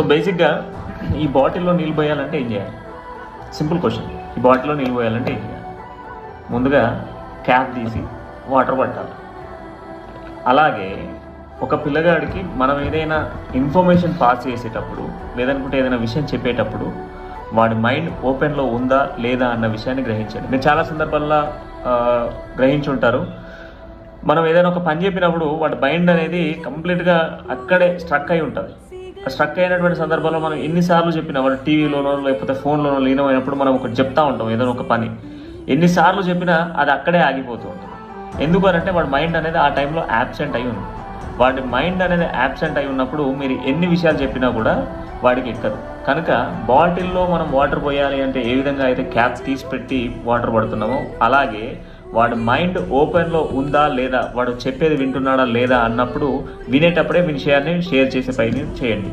So బేసిక్గా ఈ బాటిల్లో నీళ్ళు పోయాలంటే ఏం చేయాలి? సింపుల్ క్వశ్చన్ ఈ బాటిల్లో నీళ్ళు పోయాలంటే ఏం చేయాలి? ముందుగా క్యాప్ తీసి వాటర్ పట్టాలి. అలాగే ఒక పిల్లగాడికి మనం ఏదైనా ఇన్ఫర్మేషన్ పాస్ చేసేటప్పుడు లేదనుకుంటే ఏదైనా విషయం చెప్పేటప్పుడు వాడి మైండ్ ఓపెన్లో ఉందా లేదా అన్న విషయాన్ని గ్రహించండి. మీరు చాలా సందర్భాల్లో గ్రహించుంటారు. గ్రహించి ఉంటారు మనం ఏదైనా ఒక పని చెప్పినప్పుడు వాడి మైండ్ అనేది కంప్లీట్గా అక్కడే స్ట్రక్ అయి ఉంటుంది. స్ట్రక్ అయినటువంటి సందర్భంలో మనం ఎన్నిసార్లు చెప్పినా వాళ్ళు టీవీలోనో లేకపోతే ఫోన్లోనో లీనమైనప్పుడు మనం ఒకటి చెప్తా ఉంటాం ఏదైనా ఒక పని. ఎన్నిసార్లు చెప్పినా అది అక్కడే ఆగిపోతూ ఉంటుంది. ఎందుకు అని అంటే వాడి మైండ్ అనేది ఆ టైంలో యాబ్సెంట్ అయి ఉంది. వాడి మైండ్ అనేది యాబ్సెంట్ అయి ఉన్నప్పుడు మీరు ఎన్ని విషయాలు చెప్పినా కూడా వాడికి ఎక్కదు. కనుక బాటిల్లో మనం వాటర్ పోయాలి అంటే ఏ విధంగా అయితే క్యాప్ తీసి పెట్టి వాటర్ పడుతున్నామో అలాగే వాడు మైండ్ ఓపెన్లో ఉందా లేదా వాడు చెప్పేది వింటున్నాడా లేదా అన్నప్పుడు వినేటప్పుడే విషయాన్ని షేర్ చేసే ప్రయత్నం చేయండి.